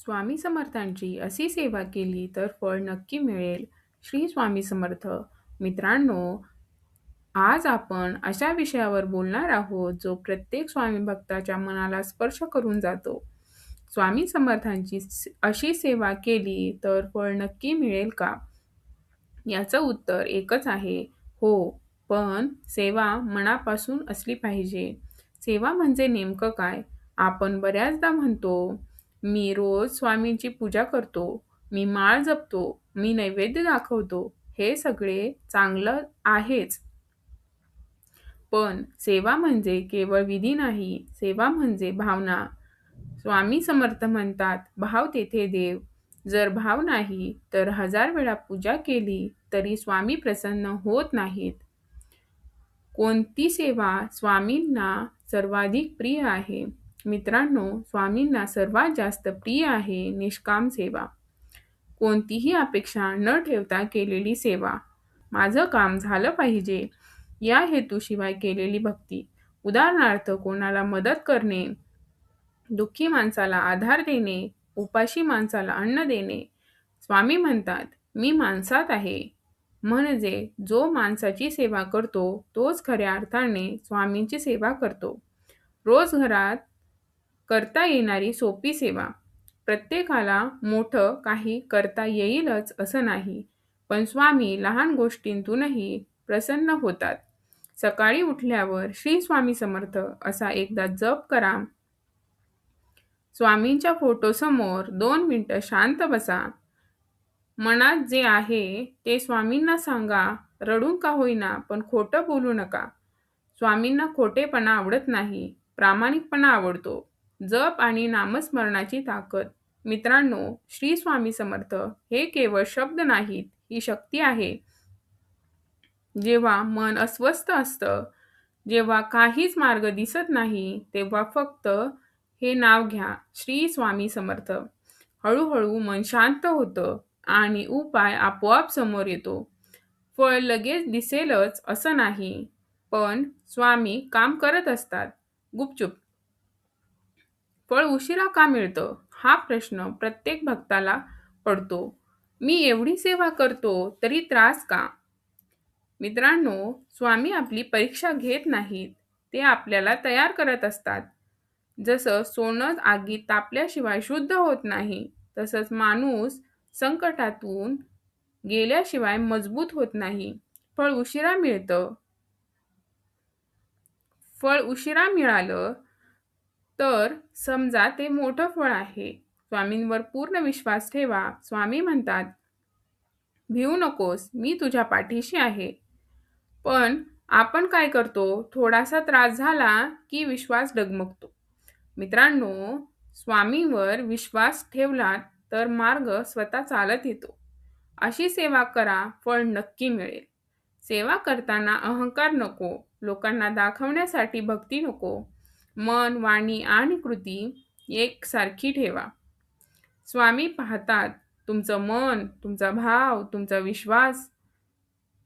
स्वामी समर्थांची अशी सेवा केली तर फळ नक्की मिळेल. श्री स्वामी समर्थ. मित्रांनो आज आपण अशा विषयावर बोलणार आहोत जो प्रत्येक स्वामी भक्ताच्या मनाला स्पर्श करून जातो. स्वामी समर्थांची अशी सेवा केली तर फळ नक्की मिळेल का? याचं उत्तर एकच आहे. हो पण सेवा मनापासून असली पाहिजे. सेवा म्हणजे नेमकं काय? आपण बऱ्याचदा म्हणतो मी रोज स्वामींची पूजा करतो मी माळ जपतो मी नैवेद्य दाखवतो हे सगळे चांगलं आहेच. पण सेवा म्हणजे केवळ विधी नाही सेवा म्हणजे भावना. स्वामी समर्थ म्हणतात भाव तेथे देव. जर भाव नाही तर हजार वेळा पूजा केली तरी स्वामी प्रसन्न होत नाहीत. कोणती सेवा स्वामींना सर्वाधिक प्रिय आहे? मित्रांनो स्वामींना सर्वात जास्त प्रिय आहे निष्काम सेवा. कोणतीही अपेक्षा न ठेवता केलेली सेवा. माझं काम झालं पाहिजे. या हेतूशिवाय केलेली भक्ती. उदाहरणार्थ कोणाला मदत करणे दुःखी माणसाला आधार देणे उपाशी माणसाला अन्न देणे. स्वामी म्हणतात मी माणसात आहे. म्हणजे जो माणसाची सेवा करतो तोच खऱ्या अर्थाने स्वामींची सेवा करतो. रोज घरात करता येणारी सोपी सेवा. प्रत्येकाला मोठं काही करता येईलच असं नाही. पण स्वामी लहान गोष्टींतूनही प्रसन्न होतात. सकाळी उठल्यावर श्री स्वामी समर्थ असा एकदा जप करा. स्वामींच्या फोटोसमोर दोन मिनटं शांत बसा. मनात जे आहे ते स्वामींना सांगा रडून का होईना पण खोटं बोलू नका. स्वामींना खोटेपणा आवडत नाही प्रामाणिकपणा आवडतो. जप आणि नामस्मरणाची ताकद. मित्रांनो श्री स्वामी समर्थ हे केवळ शब्द नाहीत ही शक्ती आहे. जेव्हा मन अस्वस्थ असतं जेव्हा काहीच मार्ग दिसत नाही तेव्हा फक्त हे नाव घ्या श्री स्वामी समर्थ. हळूहळू मन शांत होतं आणि उपाय आपोआप समोर येतो. फळ लगेच दिसेलच असं नाही पण स्वामी काम करत असतात. गुपचूप. फळ उशिरा का मिळतं? हा प्रश्न प्रत्येक भक्ताला पडतो. मी एवढी सेवा करतो तरी त्रास का? मित्रांनो स्वामी आपली परीक्षा घेत नाहीत. ते आपल्याला तयार करत असतात. जसं सोनं आगीत तापल्याशिवाय शुद्ध होत नाही तसंच माणूस संकटातून गेल्याशिवाय मजबूत होत नाही. फळ उशिरा मिळतं. फळ उशिरा मिळालं तर समजा ते मोठं फळ आहे. स्वामींवर पूर्ण विश्वास ठेवा. स्वामी म्हणतात भिवू नकोस मी तुझ्या पाठीशी आहे. पण आपण काय करतो? थोडासा त्रास झाला की विश्वास डगमगतो. मित्रांनो स्वामींवर विश्वास ठेवलात तर मार्ग स्वतः चालत येतो. अशी सेवा करा फळ नक्की मिळेल. सेवा करताना अहंकार नको लोकांना दाखवण्यासाठी भक्ती नको. मन वाणी आणि कृती एकसारखी ठेवा. स्वामी पाहतात तुमचं मन तुमचा भाव तुमचा विश्वास.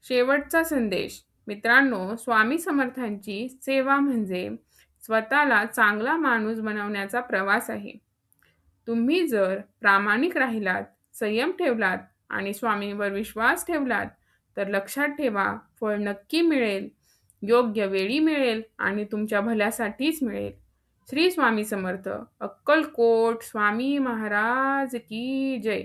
शेवटचा संदेश. मित्रांनो स्वामी समर्थांची सेवा म्हणजे स्वतःला चांगला माणूस बनवण्याचा प्रवास आहे. तुम्ही जर प्रामाणिक राहिलात संयम ठेवलात आणि स्वामींवर विश्वास ठेवलात तर लक्षात ठेवा फळ नक्की मिळेल. योग्य वेळी मिळेल आणि तुमच्या भल्यासाठीच मिळेल. श्री स्वामी समर्थ. अक्कलकोट स्वामी महाराज की जय.